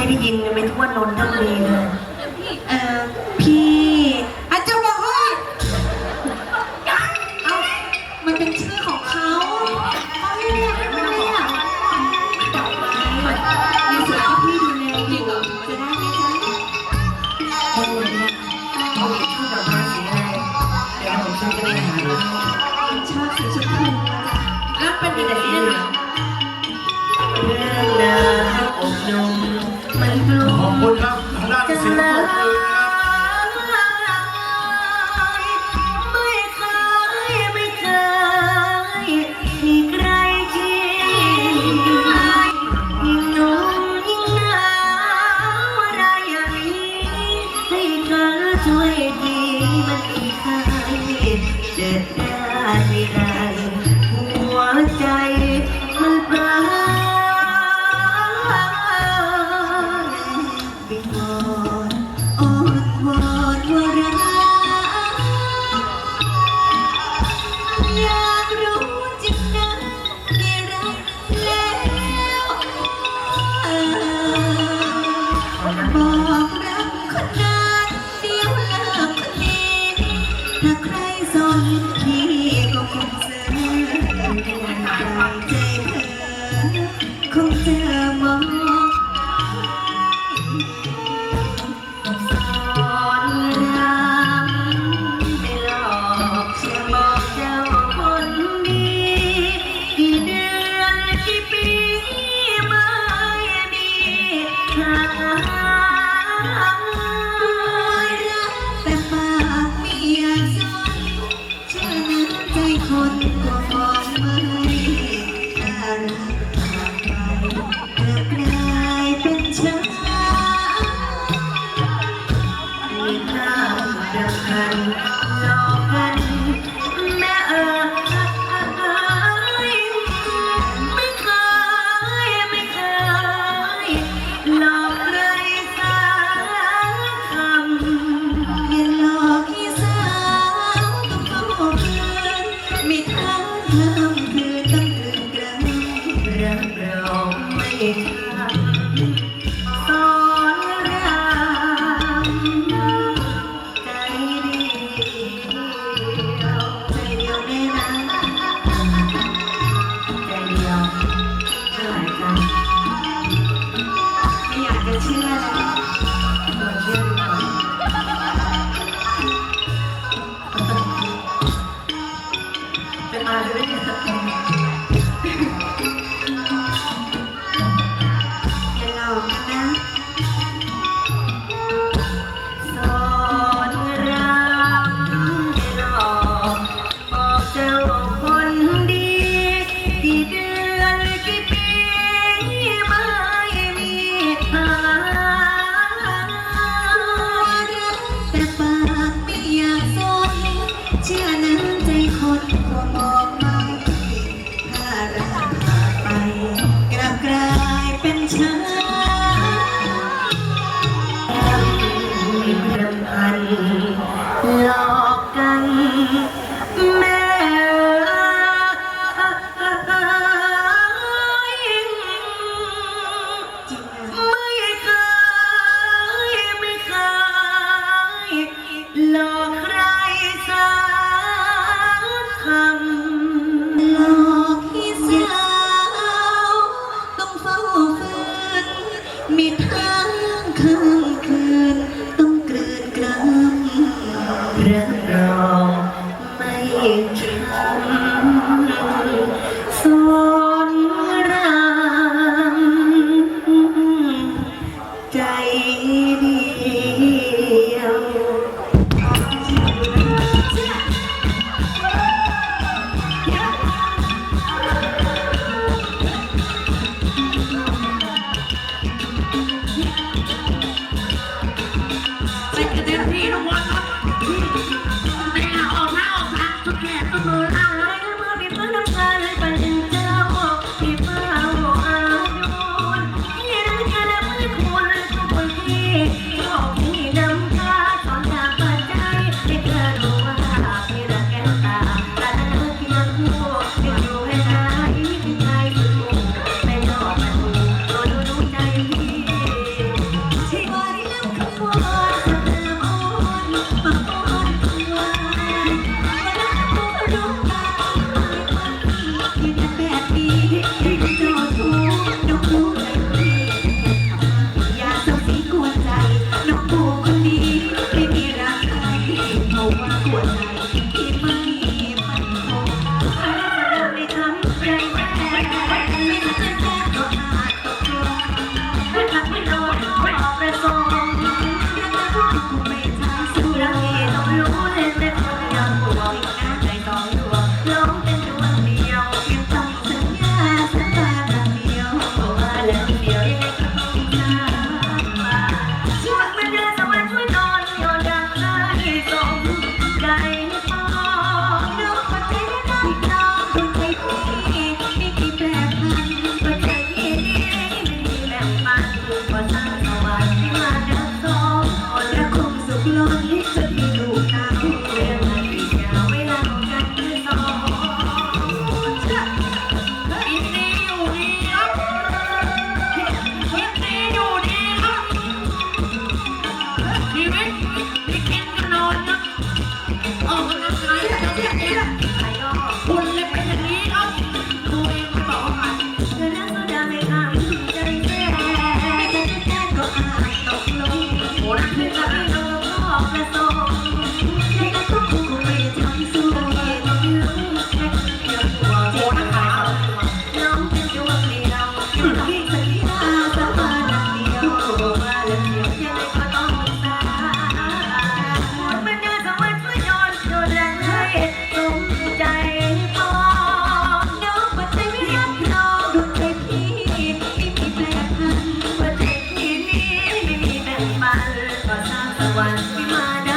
ให้ได้ยินไม่ทั่วนนทบุรีเลยเออพี่อาจจะบอกว่าเอ้ามันเป็นชื่อของเขาเขาเรียกไม่ได้เรียอกไม้ในส่วนที่พี่ดูแลอยู่จะได้ไหมคะคนวันนี้เขาเห็นชื่อดอกไม้สีอะไรเดี๋ยวผมช่ะได้าชอบสีชมพูแล้วเป็นยังไงเนี่ย Thank you. วงใจคงจะมองอนากเอบเจ้าคนดีกี่เดือนกี่ปีไม่มีทางแต่ปากมีอาฉะนั้นใจคนก็พอ Música See you. มีท่ one, we might